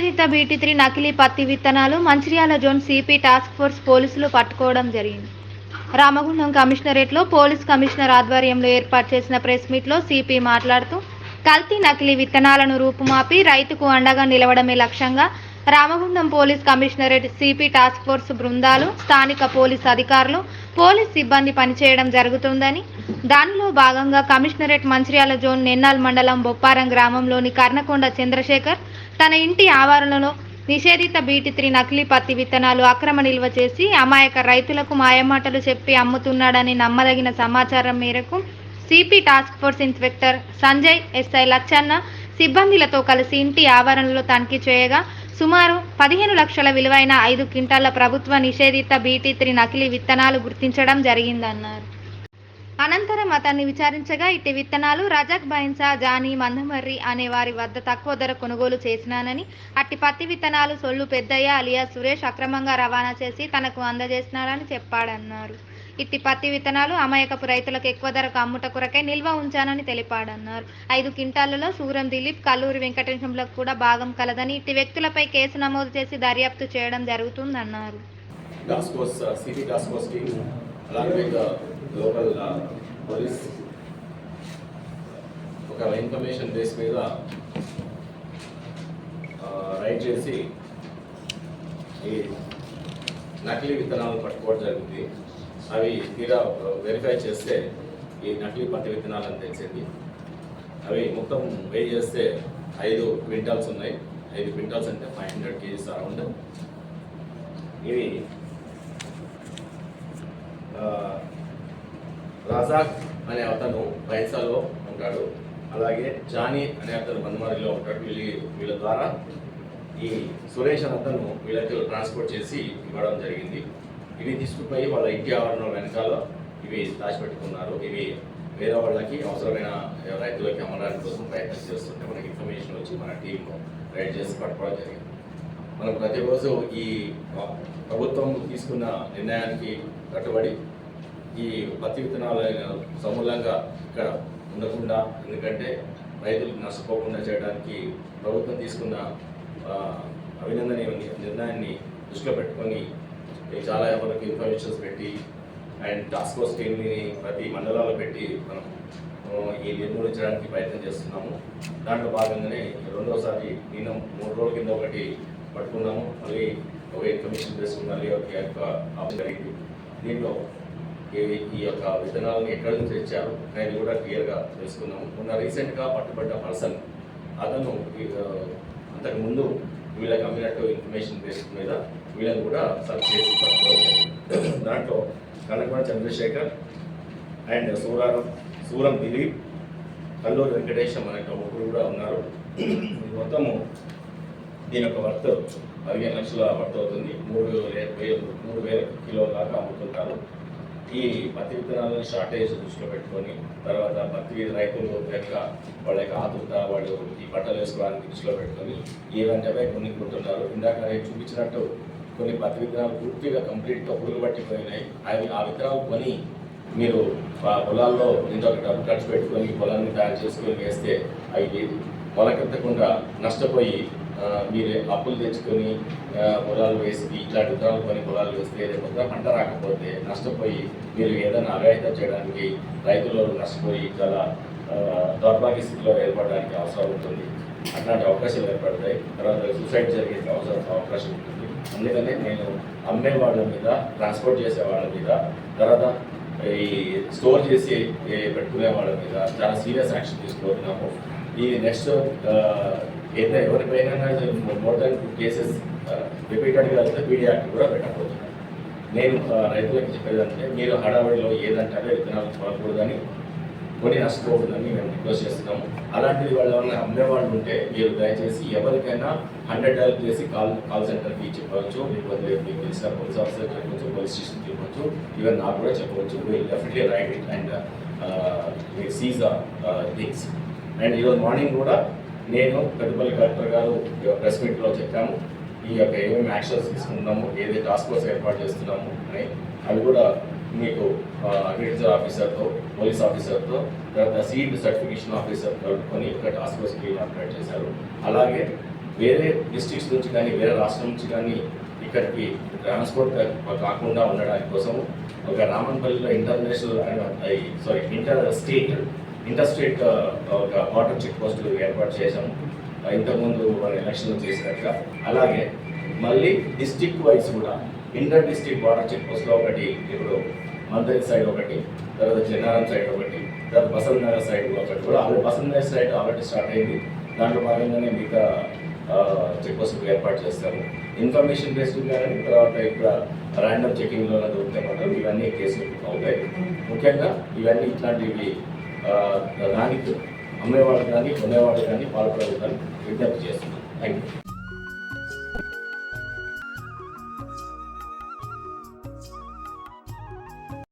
Nivedita BT three నకిలీ పత్తి విత్తనాలు Mancherial zone CP task force పోలీసులు పట్టుకోవడం జరిగింది. రామగుండం కమిషనరేట్లో పోలీస్ కమిషనర్ ఆధ్వర్యంలో ఏర్పాటు చేసిన ప్రెస్ మీట్లో సిపి మాట్లాడుతూ కల్తీ నకిలీ విత్తనాలను రూపుమాపి రైతుకు అండగా నిలవడమే లక్ష్యంగా Ramagundam police commissionerate CP task force బృందాలు స్థానిక పోలీస్ అధికారులు పోలీస్ సిబ్బంది పనిచేయడం జరుగుతుందని దానిలో భాగంగా కమిషనరేట్ మంచిర్యాల జోన్ నెన్నాల్ మండలం బొప్పారం గ్రామంలోని కర్ణకొండ చంద్రశేఖర్ తన ఇంటి ఆవరణలో నిషేధిత బీటీ త్రీ నకిలీ పత్తి విత్తనాలు అక్రమ నిల్వ చేసి అమాయక రైతులకు మాయమాటలు చెప్పి అమ్ముతున్నాడని నమ్మదగిన సమాచారం మేరకు CP task force inspector Sanjay SI Lachanna సిబ్బందిలతో కలిసి ఇంటి ఆవరణలో తనిఖీ చేయగా సుమారు పదిహేను లక్షల విలువైన ఐదు క్వింటాల ప్రభుత్వ నిషేధిత బీటీ త్రీ నకిలీ విత్తనాలు గుర్తించడం జరిగిందన్నారు. అనంతరం అతన్ని విచారించగా ఇట్టి విత్తనాలు రజక్ బైన్సా జానీ మందమర్రి అనే వారి వద్ద తక్కువ ధర కొనుగోలు చేసినానని అట్టి పత్తి విత్తనాలు సొల్లు పెద్దయ్య అలియా సురేష్ అక్రమంగా రవాణా చేసి తనకు అందజేసినాడని చెప్పాడన్నారు. ఇట్టి పత్తి విత్తనాలు అమాయకపు రైతులకు ఎక్కువ ధరకు అమ్ముట కొరకై నిల్వ ఉంచానని తెలిపాడన్నారు. ఐదు క్వింటాలలో సూరం దిలీప్ కల్లూరి వెంకటేశంలకు కూడా భాగం కలదని ఇట్టి వ్యక్తులపై కేసు నమోదు చేసి దర్యాప్తు చేయడం జరుగుతుందన్నారు. Task force, police along with the local uh, police, ఒక ఇన్ఫర్మేషన్ బేస్ మీద రైడ్ చేసి ఈ నకిలీ విత్తనాలు పట్టుకోవడం జరిగింది. అవి తీరా వెరిఫై చేస్తే ఈ నకిలీ పత్తి విత్తనాలు అని తెలిసింది. అవి మొత్తం వెయి చేస్తే ఐదు క్వింటాల్స్ ఉన్నాయి. ఐదు క్వింటాల్స్ అంటే ఫైవ్ హండ్రెడ్ కేజీస్ అరౌండ్. ఇవి రజాక్ అనే అతను బైసాలో ఉంటాడు. అలాగే జానీ అనే అతను బందమారిలో ఉంటాడు. వీళ్ళ వీళ్ళ ద్వారా ఈ సురేష్ అనే అతను వీళ్ళకి ట్రాన్స్పోర్ట్ చేసి ఇవ్వడం జరిగింది. ఇవి తీసుకుపోయి వాళ్ళ ఇంటి ఆవరణం వెనకాల ఇవి దాచిపెట్టుకున్నారు. ఇవి వేరే వాళ్ళకి అవసరమైన రైతులకి అమ్మడానికి కోసం ప్రయత్నం చేస్తుంటే మనకి ఇన్ఫర్మేషన్ వచ్చి మన టీంలో రైడ్ చేసి పట్టుకోవడం జరిగింది. మనం ప్రతిరోజు ఈ ప్రభుత్వం తీసుకున్న నిర్ణయానికి కట్టుబడి ఈ పత్తి విత్తనాలు సమూలంగా ఇక్కడ ఉండకుండా ఎందుకంటే రైతులు నష్టపోకుండా చేయడానికి ప్రభుత్వం తీసుకున్న అభినందనీయ నిర్ణయాన్ని దృష్టిలో పెట్టుకొని ఈ చాలా ఎవరికి ఇన్ఫర్మేషన్స్ పెట్టి అండ్ టాస్క్ ఫోర్స్ టీమ్ని ప్రతి మండలాల్లో పెట్టి మనం ఈ నిర్మూలించడానికి ప్రయత్నం చేస్తున్నాము. దాంట్లో భాగంగానే రెండోసారి నేను మూడు రోజుల కింద ఒకటి పట్టుకున్నాము మళ్ళీ ఒక ఇన్ఫర్మేషన్ చేసుకుని మళ్ళీ ఒక యొక్క ఆప్షన్ జరిగింది. దీంట్లో ఈ ఈ యొక్క విత్తనాలను ఎక్కడి నుంచి తెచ్చారు అనేది కూడా క్లియర్గా తెలుసుకున్నాము మొన్న రీసెంట్గా పట్టుబడ్డ పర్సన్ అతను అంతకుముందు వీళ్ళకి అమ్మినట్టు ఇన్ఫర్మేషన్ బేస్ మీద వీళ్ళని కూడా సర్చ్ చేసి దాంట్లో కనకమణ చంద్రశేఖర్ అండ్ సూరారం సూరం దిలీప్ కల్లూరు వెంకటేశం అనే ఒక ముగ్గురు కూడా ఉన్నారు. మొత్తము దీని యొక్క వర్త్ పదిహేను లక్షల వర్త్ అవుతుంది. మూడు వేలు మూడు వేల కిలో దాకా అమ్ముతుంటారు. ఈ పత్తి విత్తనాలను షార్టేజ్ దృష్టిలో పెట్టుకొని తర్వాత పత్తి రైతులు యొక్క వాళ్ళ యొక్క ఆతురత వాళ్ళు ఈ బట్టలు వేసుకోవడానికి దృష్టిలో పెట్టుకొని ఈ వెంటనే కొన్ని కొంటున్నారు ఇందాక నేను చూపించినట్టు కొన్ని పత్తి విత్తనాలు పూర్తిగా కంప్లీట్గా పురుగు పట్టిపోయినాయి. అవి ఆ విత్తనాలు కొని మీరు ఆ పొలాల్లో ఇంత డబ్బు ఖర్చు పెట్టుకొని పొలాన్ని తయారు చేసుకొని వేస్తే అవి మొలకెత్తకుండా నష్టపోయి మీరే అప్పులు తెచ్చుకొని పొలాలు వేసి ఇట్లాంటి విత్తనాలు కొని పొలాలు వేస్తే రేపు పంట రాకపోతే నష్టపోయి మీరు ఏదైనా అగాయితం చేయడానికి రైతులు నష్టపోయి చాలా దౌర్భాగ్య స్థితిలో ఏర్పడడానికి అవసరం ఉంటుంది. అట్లాంటి అవకాశాలు ఏర్పడతాయి. తర్వాత సూసైడ్ జరిగే అవసరం అవకాశం ఉంటుంది. అందుకనే నేను అమ్మే వాళ్ళ మీద ట్రాన్స్పోర్ట్ చేసే వాళ్ళ మీద తర్వాత ఈ స్టోర్ చేసి పెట్టుకునే వాళ్ళ మీద చాలా సీరియస్ యాక్షన్ తీసుకుంటున్నాము ఈ నెక్స్ట్ ఏదైనా ఎవరిపైనా మోర్ దాన్ టూ కేసెస్ రిపీటెడ్గా వెళ్తే పీడీ యాక్ట్ కూడా పెట్టకపోతున్నాను నేను రైతులకు చెప్పేదంటే మీరు హడావిడిలో ఏదంటే విత్తనాలు కొనకూడదని కొని నష్టపోకూడదని మేము రిక్వెస్ట్ చేస్తున్నాము. అలాంటిది వాళ్ళు ఎవరైనా అమ్మే వాళ్ళు ఉంటే మీరు దయచేసి ఎవరికైనా హండ్రెడ్ డైల్ చేసి కాల్ కాల్ సెంటర్కి చెప్పవచ్చు లేకపోతే మీకు తెలిసిన పోలీస్ ఆఫీసర్ చెప్పవచ్చు పోలీస్ స్టేషన్ చెప్పవచ్చు ఈవెన్ నాకు కూడా చెప్పవచ్చు. Definitely right it and seize things and ఈరోజు మార్నింగ్ కూడా నేను పెద్దపల్లి కలెక్టర్ గారు ప్రెస్ మీట్లో చెప్పాము. ఈ యొక్క ఏమేమి యాక్షన్స్ తీసుకుంటున్నాము ఏదైతే టాస్క్ ఫోర్స్ ఏర్పాటు చేస్తున్నాము అని. అవి కూడా మీకు అగ్రికల్చర్ ఆఫీసర్తో పోలీస్ ఆఫీసర్తో తర్వాత సీడ్ సర్టిఫికేషన్ ఆఫీసర్ కలుపుకొని ఇక్కడ టాస్క్ ఫోర్స్ టీమ్ ఆపరేట్ చేశారు. అలాగే వేరే డిస్ట్రిక్ట్స్ నుంచి కానీ వేరే రాష్ట్రం నుంచి కానీ ఇక్కడికి ట్రాన్స్పోర్ట్ కాకుండా ఉండడానికి కోసం ఒక రామన్పల్లిలో international sorry inter state interstate ఒక వాటర్ చెక్ పోస్ట్ ఏర్పాటు చేశాము ఇంతకుముందు మన ఎలక్షన్లో చేసినట్టుగా. అలాగే మళ్ళీ డిస్టిక్ వైజ్ కూడా ఇంటర్ డిస్టిక్ వాటర్ చెక్ పోస్ట్లో ఒకటి ఇప్పుడు మందరి సైడ్ ఒకటి తర్వాత చెన్నారం సైడ్ ఒకటి తర్వాత బసంత్ నగర్ సైడ్ ఒకటి కూడా. Already Basanth Nagar side already start అయింది. దాంట్లో భాగంగానే మిగతా చెక్ పోస్టులు ఏర్పాటు చేస్తాము ఇన్ఫర్మేషన్ బేస్డ్ కానీ తర్వాత ఇక్కడ ర్యాండమ్ చెకింగ్లో దొరుకుతాయి మాత్రం ఇవన్నీ కేసులు అవుతాయి. ముఖ్యంగా ఇవన్నీ ఇట్లాంటివి దానికి అమ్మేవాళ్ళు కానీ కొనేవాళ్ళు కానీ పాల్పడవద్దని విజ్ఞప్తి చేస్తున్నాను. Thank you